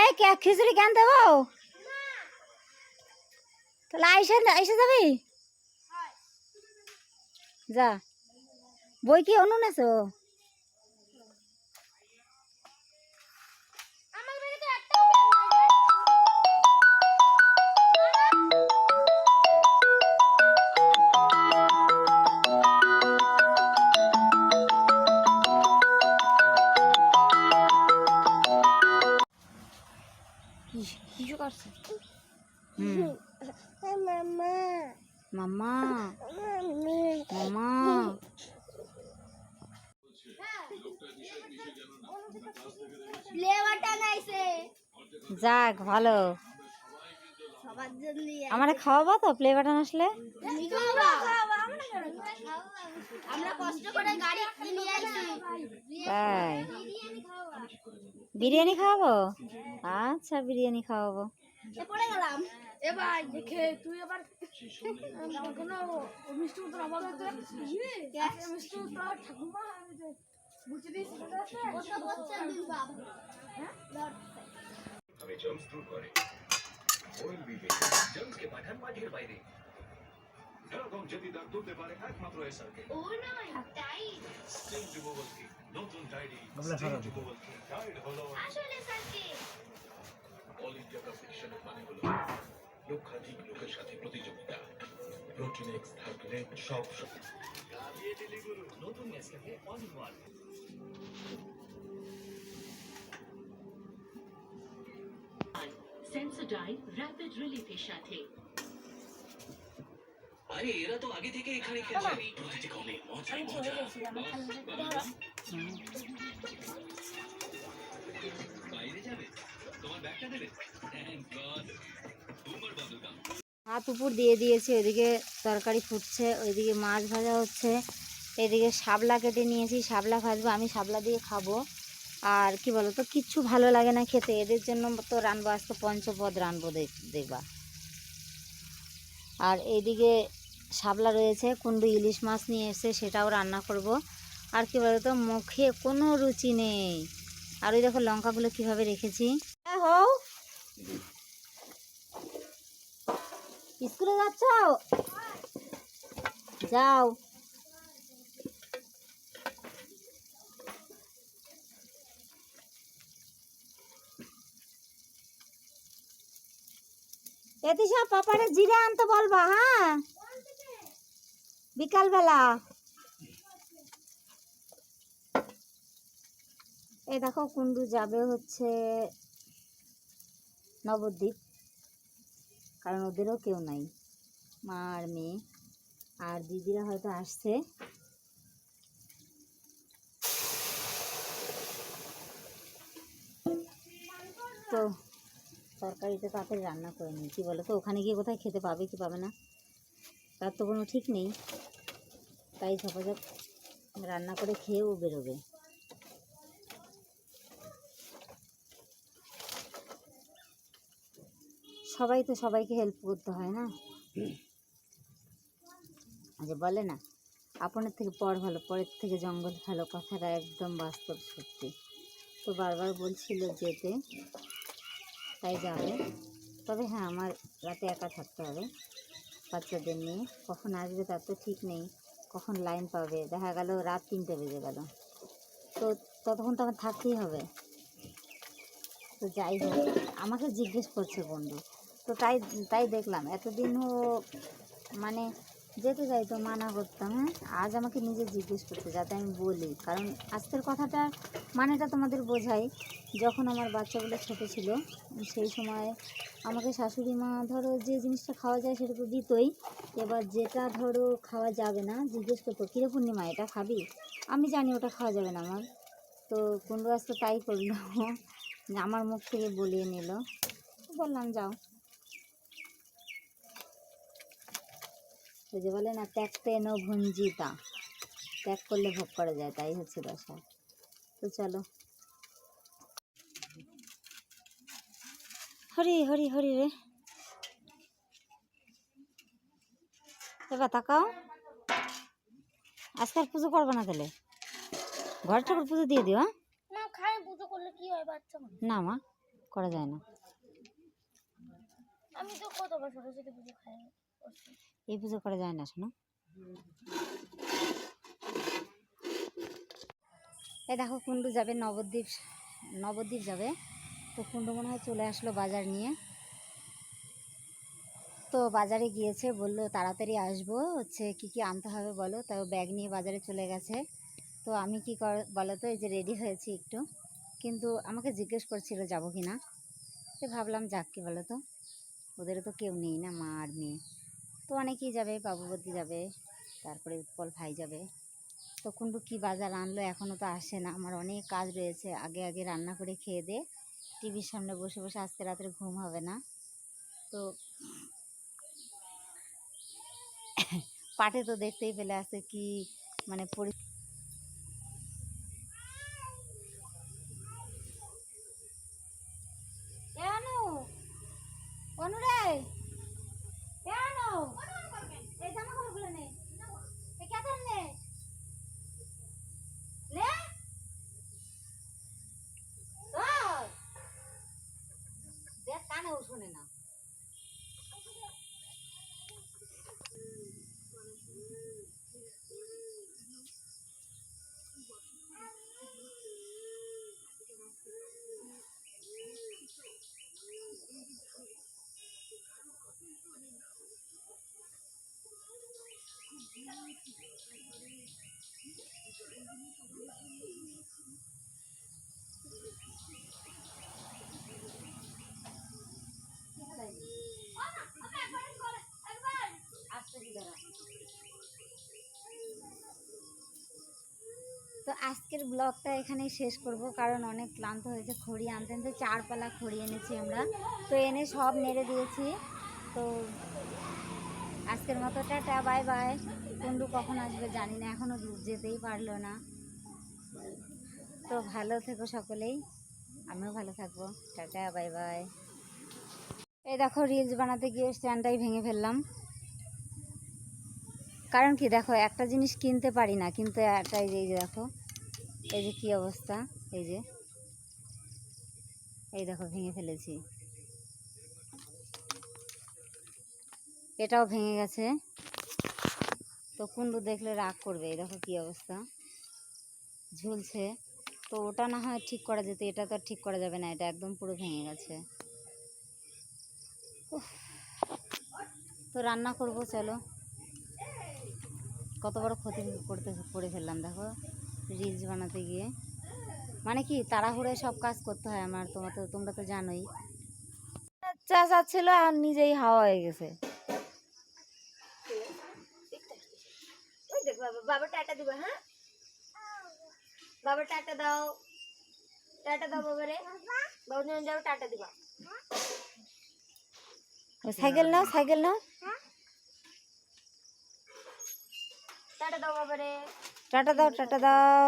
এই কে খিচুড়ি কেন দেবো? তাহলে আইসে আইসে যাবি? যা। বই কি অনু করছে মামা মামা মাম্মা। যাক ভালো। আমারে খাওয়াবো তো? প্লে বাটন আসলে? আমরা কষ্ট করে গাড়ি নিয়ে আইছি তাই? বিরিয়ানি খাওয়াবো? আচ্ছা বিরিয়ানি খাওয়াবো। বাপ আমি জাম্পস দূর করে ওয়েল বিবে জাম্পসকে পাঠান মাঠের বাইরে। এরকম যদি দাগ তুলতে পারে একমাত্র এসআরকে ও নয় তাই? স্টিল রিমুভাল কি নতুন ডায়েরি স্টিল রিমুভাল কি ডায়েড হলো আসলে স্যারকে অল ইন্ডিয়া কম্পিটিশনের মানে হলো লক্ষাধিক লোকের সাথে প্রতিযোগিতা। প্রোটিন এক্স থাকলে সব সব। নতুন Nescafe all in one Sensodyne rapid রিলিফের সাথে। আরে এরা তো আগে থেকে এখানে খেলছে। প্রতিটি কোণে মজা মজা। বাইরে যাবে? তোমার ব্যাগটা দেবে? থ্যাংক গড হাত উপর দিয়ে দিয়েছি ওইদিকে তরকারি ফুটছে ওইদিকে মাছ ভাজা হচ্ছে এদিকে শাবলা কেটে নিয়েছি শাবলা ভাজবো আমি শাবলা দিয়ে খাব। আর কি বলো তো কিচ্ছু ভালো লাগে না খেতে। এদের জন্য তো রানবো, আজকে পঞ্চপদ রানবো দেখ- দেখবা। আর এইদিকে শাবলা রয়েছে কুন্ডু ইলিশ মাছ নিয়ে এসে সেটাও রান্না করব। আর কি বলো তো মুখে কোনো রুচি নেই। আর ওই দেখো লঙ্কাগুলো কীভাবে রেখেছি। হও। স্কুলে যাচ্ছ? যাও। এতিশা পাপারে জিরে আনতে বলবা হ্যাঁ? বিকালবেলা। এই দেখো কুন্ডু যাবে হচ্ছে নবদ্বীপ। কারণ ওদেরও কেউ নাই, মা আর মেয়ে। আর দিদিরা হয়তো আসছে তো তরকারিটা তাড়াতাড়ি রান্না করে নিই। কী বলো তো ওখানে গিয়ে কোথায় খেতে পাবে কি পাবে না? তার তো কোনো ঠিক নেই। তাই ঝপাঝপ রান্না করে খেয়েও বেরোবে। সবাই তো সবাইকে হেল্প করতে হয় না? আচ্ছা বলে না। আপনার থেকে পর ভালো, পরের থেকে জঙ্গল ভালো কথাটা একদম বাস্তব সত্যি। তো বারবার বলছিল যেতে। তাই যাবে? তবে হ্যাঁ আমার রাতে একা থাকতে হবে। বাচ্চাদের নিয়ে। কখন আসবে তার তো ঠিক নেই। কখন লাইন পাবে? দেখা গেল রাত তিনটে বেজে গেল। তো ততক্ষণ তো আমার থাকতেই হবে। তো যাই হোক, আমাকে জিজ্ঞেস করছে বন্ধু। তো তাই তাই দেখলাম। এতদিনও মানে যেতে যাই তো মানা করতাম হ্যাঁ? আজ আমাকে নিজে জিজ্ঞেস করতে যাতে আমি বলি। কারণ আজকের কথাটা, মানেটা তোমাদের বোঝাই। যখন আমার বাচ্চাগুলো ছোটো ছিল, সেই সময় আমাকে শাশুড়ি মা ধরো যে জিনিসটা খাওয়া যায় সেটা তো দিতই। এবার যেটা ধরো খাওয়া যাবে না, জিজ্ঞেস করতো কিরে পূর্ণিমা, এটা খাবি? আমি জানি ওটা খাওয়া যাবে না আমার। তো কুন্ডু আজকে তাই করল। আমার মুখ থেকে বলিয়ে নিল। বললাম, যাও। ওই যে বলে না ত্যাগতে ন ভঞ্জিতা। ত্যাগ করলে ভোগ করা যায় তাই হচ্ছে দশা। তো চলো। হরি হরি হরি রে। এবার তাকাও আজকে আর পুজো করব না তাহলে? ঘর ঠাকুর পুজো দিয়ে দিও হ্যাঁ? না পুজো করলে কি হয় বাচ্চা না মা করা যায় না। আমি তো কতবার সরস্বতী পুজো খাই। এই পুজো করা যায় না, শোনো। এই দেখো কুন্ডু যাবে, নবদ্বীপ নবদ্বীপ যাবে। তো কুন্ডু মনে হয় চলে আসলো বাজার নিয়ে। তো বাজারে গিয়েছে, বলল তাড়াতাড়ি আসব, হচ্ছে কি কি আনতে হবে বলো। তাও ব্যাগ নিয়ে বাজারে চলে গেছে। তো আমি কি কর বলো তো এই যে রেডি হয়েছি একটু। কিন্তু আমাকে জিজ্ঞেস করছিল যাব কি না তো ভাবলাম যাক কি বলো তো ওদেরও তো কেউ নেই না, মা আর মেয়ে। তো অনেকেই যাবে বাবুবতী যাবে, তারপরে উৎপল ভাই যাবে। তো কী বাজার আনলো এখনও তো আসে না, আমার অনেক কাজ রয়েছে, আগে আগে রান্না করে খেয়ে দে, টিভির সামনে বসে বসে আজকে রাত্রে ঘুম হবে না। তো পাটে তো দেখতেই পেলে আছে কি মানে পরি অনু অনু রে কেন এই জামা কাপড়গুলো নে এই কেতন নে নে ওই! দেখ শোনে না। আসতে দি তো আজকের ব্লগটা এখানেই শেষ করব, কারণ অনেক ক্লান্ত হয়েছে, খড়ি আনতে আনতে চার পালা খড়ি এনেছি আমরা। তো এনে সব নেড়ে দিয়েছি। তো আজকের মতো টাটা, বাই বাই। কুন্ডু কখন আসবে জানি না এখনও যেতেই পারল না। তো ভালো থেকো সকলেই, আমিও ভালো থাকব। Tata, bye bye. এই দেখো রিলস বানাতে গিয়ে স্ট্যান্ডটাই ভেঙে ফেললাম। কারণ কি, দেখো, একটা জিনিস কিনতে পারি না, কিন্তু একটা এই যে এই যে দেখো, এই যে কি অবস্থা, এই যে, এই দেখো, ভেঙে ফেলেছি। এটাও ভেঙে গেছে। তো কুন্ডু দেখলে রাগ করবে, এই দেখো কি অবস্থা। ঝুলছে। তো ওটা না হয় ঠিক করা যেত, এটা তো আর ঠিক করা যাবে না, এটা একদম পুরো ভেঙে গেছে। তো রান্না করব, চলো। কত বড় ক্ষতি করতে করে ফেললাম দেখো। রিলস বানাতে গিয়ে। মানে কি তাড়াহুড়ে সব কাজ করতে হয় আমার তোমার তো তোমরা তো জানোই। চা চাচ্ছিল আর নিজেই হাওয়া হয়ে গেছে। বাবা টাটা দিবা হ্যাঁ? বাবা টাটা দাও। টাটা দাও বাবা রে বাবা যখন যাও টাটা দিবা। সাইকেল নাও সাইকেল নাও। টাটা দাও বাবা রে টাটা দাও। টাটা দাও